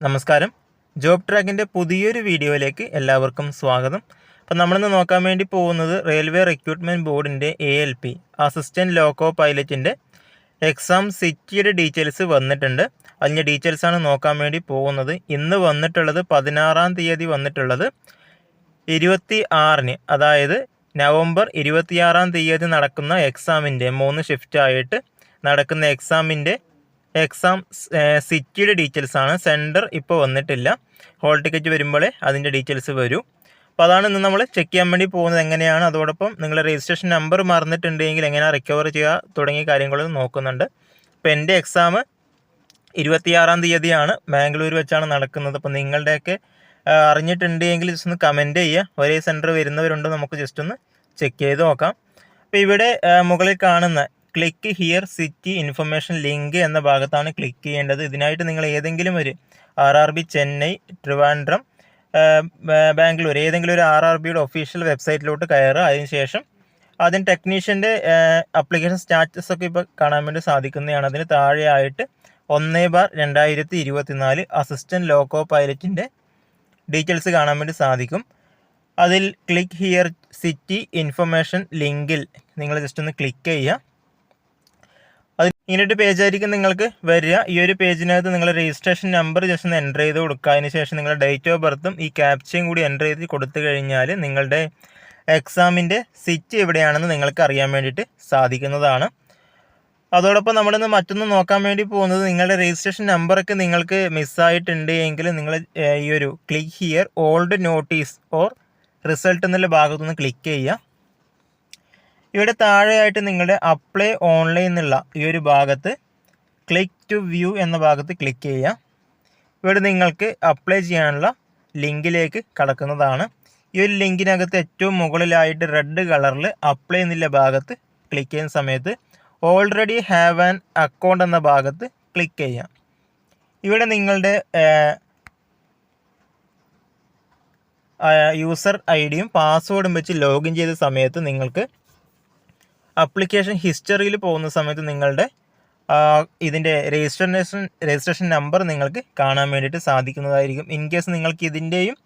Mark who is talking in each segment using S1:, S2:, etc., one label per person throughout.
S1: നമസ്കാരം. ജോബ് ട്രാക്കിന്റെ പുതിയൊരു വീഡിയോയിലേക്ക് എല്ലാവർക്കും സ്വാഗതം. അപ്പം നമ്മളിന്ന് നോക്കാൻ വേണ്ടി പോകുന്നത് റെയിൽവേ റിക്രൂട്ട്മെന്റ് ബോർഡിന്റെ A L P assistant loco പൈലറ്റിന്റെ exam സിറ്റിയുടെ ഡീറ്റെയിൽസ് വന്നിട്ടുണ്ട്. അതിന്റെ ഡീറ്റെയിൽസാണ് നോക്കാൻ വേണ്ടി പോകുന്നത്. ഇന്ന് വന്നിട്ടുള്ളത് പതിനാറാം തീയതി വന്നിട്ടുള്ളത് ഇരുപത്തി ആറിന് അതായത് നവംബർ ഇരുപത്തിയാറാം തീയതി നടക്കുന്ന എക്സാമിന്റെ മൂന്ന് ഷിഫ്റ്റായിട്ട് നടക്കുന്ന എക്സാമിന്റെ എക്സാം സിറ്റിയുടെ ഡീറ്റെയിൽസ് ആണ്. സെന്റർ ഇപ്പോൾ വന്നിട്ടില്ല. ഹോൾ ടിക്കറ്റ് വരുമ്പോഴേ അതിന്റെ ഡീറ്റെയിൽസ് വരൂ. അപ്പോൾ അതാണ് ഇന്ന് നമ്മൾ ചെക്ക് ചെയ്യാൻ വേണ്ടി പോകുന്നത്. എങ്ങനെയാണ്? അതോടൊപ്പം നിങ്ങളുടെ രജിസ്ട്രേഷൻ നമ്പർ മറന്നിട്ടുണ്ടെങ്കിൽ എങ്ങനെയാണ് റിക്കവർ ചെയ്യുക തുടങ്ങിയ കാര്യങ്ങളും നോക്കുന്നുണ്ട്. അപ്പോൾ എന്റെ എക്സാം ഇരുപത്തിയാറാം തീയതിയാണ്. ബാംഗ്ലൂർ വെച്ചാണ് നടക്കുന്നത്. അപ്പോൾ നിങ്ങളുടെയൊക്കെ അറിഞ്ഞിട്ടുണ്ടെങ്കിൽ ജസ്റ്റ് ഒന്ന് കമന്റ് ചെയ്യുക. ഒരേ സെന്റർ വരുന്നവരുണ്ടോ. നമുക്ക് ജസ്റ്റ് ഒന്ന് ചെക്ക് ചെയ്ത് നോക്കാം. അപ്പോൾ ഇവിടെ മുകളിൽ കാണുന്ന click here city information link എന്ന ഭാഗത്താണ് ക്ലിക്ക് ചെയ്യേണ്ടത്. ഇതിനായിട്ട് നിങ്ങൾ ഏതെങ്കിലും ഒരു R R B Chennai Trivandrum Bangalore ഏതെങ്കിലും ഒരു ആർ ആർ ബിയുടെ ഒഫീഷ്യൽ വെബ്സൈറ്റിലോട്ട് കയറുക. അതിനുശേഷം അതിന് ടെക്നീഷ്യന്റെ അപ്ലിക്കേഷൻ സ്റ്റാറ്റസ് ഒക്കെ ഇപ്പോൾ കാണാൻ വേണ്ടി സാധിക്കുന്നതാണ്. അതിന് താഴെയായിട്ട് ഒന്നേ ബാർ രണ്ടായിരത്തി ഇരുപത്തിനാല് അസിസ്റ്റന്റ് ലോക്കോ പൈലറ്റിന്റെ ഡീറ്റെയിൽസ് കാണാൻ വേണ്ടി സാധിക്കും. അതിൽ ക്ലിക്ക് ഹിയർ സിറ്റി ഇൻഫർമേഷൻ ലിങ്കിൽ നിങ്ങൾ ജസ്റ്റ് ഒന്ന് ക്ലിക്ക് ചെയ്യുക. അത് ഇങ്ങനൊരു പേജായിരിക്കും നിങ്ങൾക്ക് വരിക. ഈ ഒരു പേജിനകത്ത് നിങ്ങൾ രജിസ്ട്രേഷൻ നമ്പർ ജസ്റ്റ് ഒന്ന് എന്റർ ചെയ്ത് കൊടുക്കുക. അതിന് ശേഷം നിങ്ങളുടെ ഡേറ്റ് ഓഫ് ബർത്തും ഈ ക്യാപ്ചയും കൂടി എന്റർ ചെയ്ത് കൊടുത്തു കഴിഞ്ഞാൽ നിങ്ങളുടെ എക്സാമിന്റെ സിറ്റ് എവിടെയാണെന്ന് നിങ്ങൾക്ക് അറിയാൻ വേണ്ടിയിട്ട് സാധിക്കുന്നതാണ്. അതോടൊപ്പം നമ്മളിന്ന് മറ്റൊന്ന് നോക്കാൻ വേണ്ടി പോകുന്നത് നിങ്ങളുടെ രജിസ്ട്രേഷൻ നമ്പറൊക്കെ നിങ്ങൾക്ക് മിസ്സായിട്ടുണ്ട് എങ്കിൽ നിങ്ങൾ ഈ ഒരു click here old notice or result എന്നുള്ള ഭാഗത്തുനിന്ന് ക്ലിക്ക് ചെയ്യുക. ഇവിടെ താഴെയായിട്ട് നിങ്ങളുടെ അപ്ലൈ ഓൺലൈൻ എന്നുള്ള ഈ ഒരു ഭാഗത്ത് ക്ലിക്ക് ടു വ്യൂ എന്ന ഭാഗത്ത് ക്ലിക്ക് ചെയ്യുക. ഇവിടെ നിങ്ങൾക്ക് അപ്ലൈ ചെയ്യാനുള്ള ലിങ്കിലേക്ക് കടക്കുന്നതാണ്. ഈ ഒരു ലിങ്കിനകത്ത് ഏറ്റവും മുകളിലായിട്ട് റെഡ് കളറിൽ അപ്ലൈ എന്നുള്ള ഭാഗത്ത് ക്ലിക്ക് ചെയ്യുന്ന സമയത്ത് ഓൾറെഡി ഹാവ് ആൻ അക്കൗണ്ട് എന്ന ഭാഗത്ത് ക്ലിക്ക് ചെയ്യാം ഇവിടെ നിങ്ങളുടെ യൂസർ ഐ ഡിയും പാസ്വേഡും വെച്ച് ലോഗിൻ ചെയ്ത സമയത്ത് നിങ്ങൾക്ക് അപ്ലിക്കേഷൻ ഹിസ്റ്ററിയിൽ പോകുന്ന സമയത്ത് നിങ്ങളുടെ ഇതിന്റെ രജിസ്ട്രേഷൻ രജിസ്ട്രേഷൻ നമ്പർ നിങ്ങൾക്ക് കാണാൻ വേണ്ടിയിട്ട് സാധിക്കുന്നതായിരിക്കും. ഇൻ കേസ് നിങ്ങൾക്ക് ഇതിന്റെയും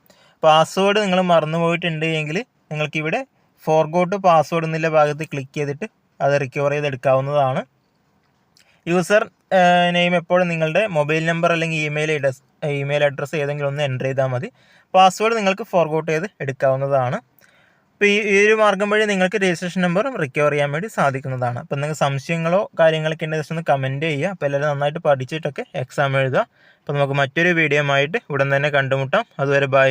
S1: പാസ്വേഡ് നിങ്ങൾ മറന്നുപോയിട്ടുണ്ട് എങ്കിൽ നിങ്ങൾക്കിവിടെ ഫോർഗോട്ട് പാസ്വേഡ് എന്നുള്ള ഭാഗത്ത് ക്ലിക്ക് ചെയ്തിട്ട് അത് റിക്കവർ ചെയ്തെടുക്കാവുന്നതാണ്. യൂസർ നെയിം എപ്പോഴും നിങ്ങളുടെ മൊബൈൽ നമ്പർ അല്ലെങ്കിൽ ഇമെയിൽ അഡ്രസ് ഇമെയിൽ അഡ്രസ്സ് ഏതെങ്കിലും ഒന്ന് എന്റർ ചെയ്താൽ മതി. പാസ്വേഡ് നിങ്ങൾക്ക് ഫോർഗോട്ട് ചെയ്ത് എടുക്കാവുന്നതാണ്. അപ്പോൾ ഈ ഈ ഒരു മാർഗം വഴി നിങ്ങൾക്ക് രജിസ്ട്രേഷൻ നമ്പറും റിക്കവർ ചെയ്യാൻ വേണ്ടി സാധിക്കുന്നതാണ്. അപ്പോൾ നിങ്ങൾക്ക് സംശയങ്ങളോ കാര്യങ്ങളൊക്കെ ഉണ്ടെങ്കിൽ ജസ്റ്റ് ഒന്ന് കമന്റ് ചെയ്യുക. അപ്പോൾ എല്ലാവരും നന്നായിട്ട് പഠിച്ചിട്ടൊക്കെ എക്സാം എഴുതുക. അപ്പോൾ നമുക്ക് മറ്റൊരു വീഡിയോ ആയിട്ട് ഉടൻ തന്നെ കണ്ടുമുട്ടാം. അതുവരെ ബൈ